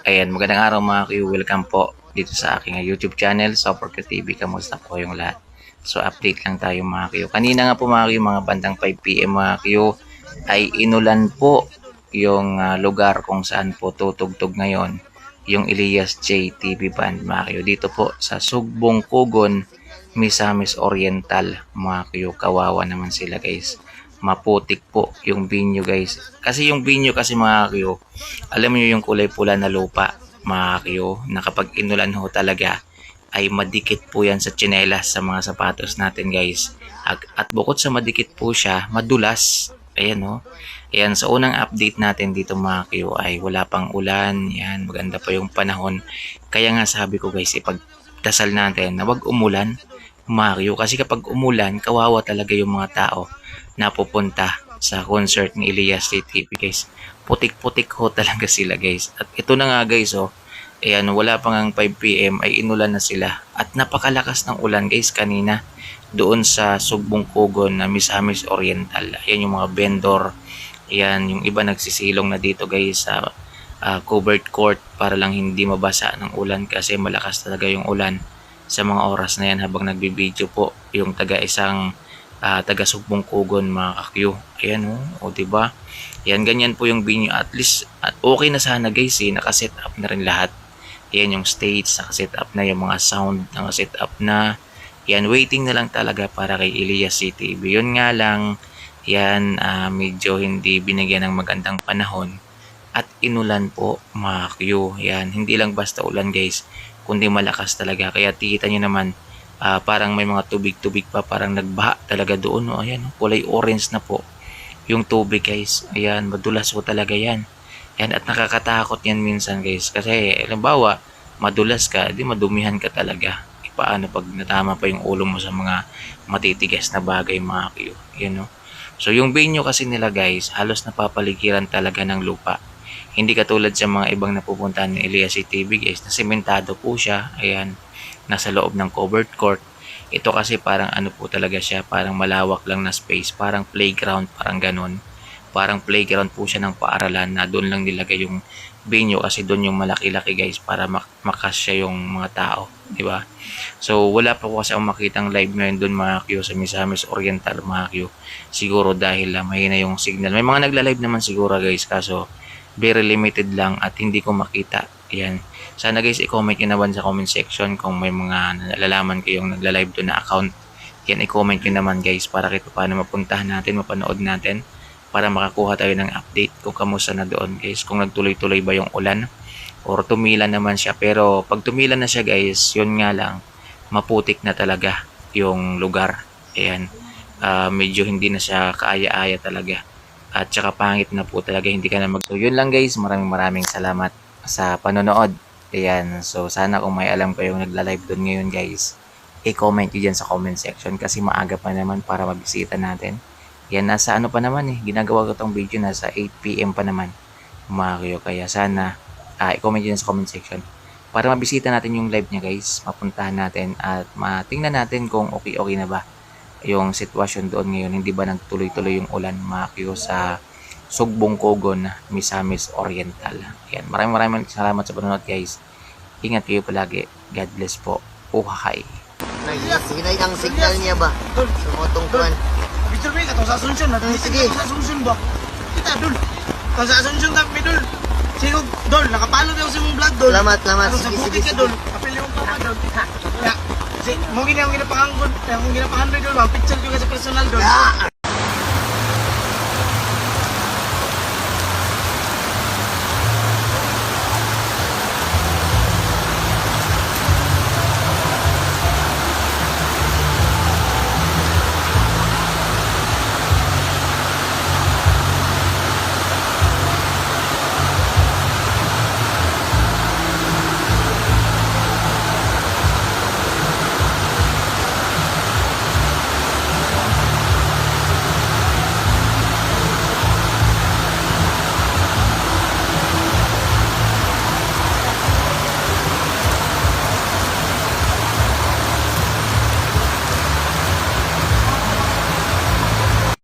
Ayan, magandang araw mga kayo. Welcome po dito sa aking YouTube channel, Soporka TV. Kamusta po yung lahat? So, update lang tayo mga kayo. Kanina nga po mga kayo, mga bandang 5pm mga kayo, ay inulan po yung uh, lugar kung saan po tutugtog ngayon yung Elias J TV Band mga kayo. Dito po sa Sugbong Kugon, Misamis Oriental mga kayo. Kawawa naman sila guys maputik po yung binyo guys. Kasi yung binyo kasi mga kayo, alam niyo yung kulay pula na lupa mga kayo, na kapag inulan ho talaga ay madikit po yan sa tsinelas sa mga sapatos natin guys. At, at bukod sa madikit po siya, madulas. Ayan o. Ayan, sa unang update natin dito mga kayo ay wala pang ulan. Yan, maganda pa yung panahon. Kaya nga sabi ko guys, ipagdasal natin na wag umulan mga kayo. Kasi kapag umulan, kawawa talaga yung mga tao napupunta sa concert ni Elias TTP guys. Putik-putik ho talaga sila guys. At ito na nga guys oh. Ayan, wala pang ang 5pm ay inulan na sila. At napakalakas ng ulan guys kanina doon sa Sugbong Kugon na Misamis Oriental. Ayan yung mga vendor. Ayan, yung iba nagsisilong na dito guys sa uh, covered court para lang hindi mabasa ng ulan kasi malakas talaga yung ulan sa mga oras na yan habang nagbibideo po yung taga isang uh, taga Sugbong Kugon mga kakyo. Ayan o, oh, diba? Yan, ganyan po yung binyo. At least, at okay na sana guys eh, nakaset up na rin lahat. Yan yung stage, nakaset up na yung mga sound, nakaset up na. Yan, waiting na lang talaga para kay Elias CTV. Yun nga lang, yan, uh, medyo hindi binigyan ng magandang panahon. At inulan po, mga kakyo. Yan, hindi lang basta ulan guys, kundi malakas talaga. Kaya tikita nyo naman, uh, parang may mga tubig-tubig pa parang nagbaha talaga doon no? Ayan kulay orange na po yung tubig guys. Ayan madulas po talaga yan. Yan at nakakatakot yan minsan guys. Kasi halimbawa madulas ka di madumihan ka talaga. Paano pag natama pa yung ulo mo sa mga matitigas na bagay mga kiyo? Yan no? So yung venue kasi nila guys halos napapaligiran talaga ng lupa hindi katulad sa mga ibang napupuntahan ni Elias TV guys na sementado po siya ayan nasa loob ng covered court. Ito kasi parang ano po talaga siya, parang malawak lang na space, parang playground, parang ganun. Parang playground po siya ng paaralan na doon lang nilagay yung venue kasi doon yung malaki-laki guys para mak makasya yung mga tao, di ba? So wala pa po kasi akong makitang live ngayon doon mga Q sa Misamis Oriental mga Q. Siguro dahil uh, mahina yung signal. May mga nagla-live naman siguro guys kaso very limited lang at hindi ko makita. Yan. Sana guys, i-comment nyo naman sa comment section kung may mga nalalaman kayong nagla-live doon na account. Yan, i-comment nyo naman guys para kito paano mapuntahan natin, mapanood natin para makakuha tayo ng update kung kamusta na doon guys. Kung nagtuloy-tuloy ba yung ulan or tumila naman siya. Pero pag tumila na siya guys, yun nga lang, maputik na talaga yung lugar. Ayan. Uh, medyo hindi na siya kaaya-aya talaga at saka pangit na po talaga hindi ka na mag so yun lang guys. Maraming maraming salamat sa panonood. Ayan so sana kung may alam kayong nagla-live doon ngayon guys i-comment nyo dyan sa comment section kasi maaga pa naman para mabisita natin. Yan nasa ano pa naman eh ginagawa ko tong video nasa 8pm pa naman kayo kaya sana uh, i-comment nyo sa comment section para mabisita natin yung live niya guys. Mapuntahan natin at matingnan natin kung okay okay na ba yung sitwasyon doon ngayon, hindi ba nagtuloy-tuloy yung ulan makyo sa Sugbong Kogon, Misamis Oriental. Yan. Maraming maraming salamat sa panonood guys. Ingat kayo palagi. God bless po. Uhahay. Sinay ang signal niya ba? Sumotong kuan. Picture ba katong sa Asunsyon natin. Sige. Sa Asunsyon ba? Kita dul. Katong sa Asunsyon ta mi dul. Sigog dol nakapalo daw sa mong vlog dol. Salamat, salamat. Katong sa Sige, butik sige, ka dol. Kapil yung pa dol. Si mo gini ang ginapangangkon, ang ginapangangkon dol, ang picture juga personal dol. Ah!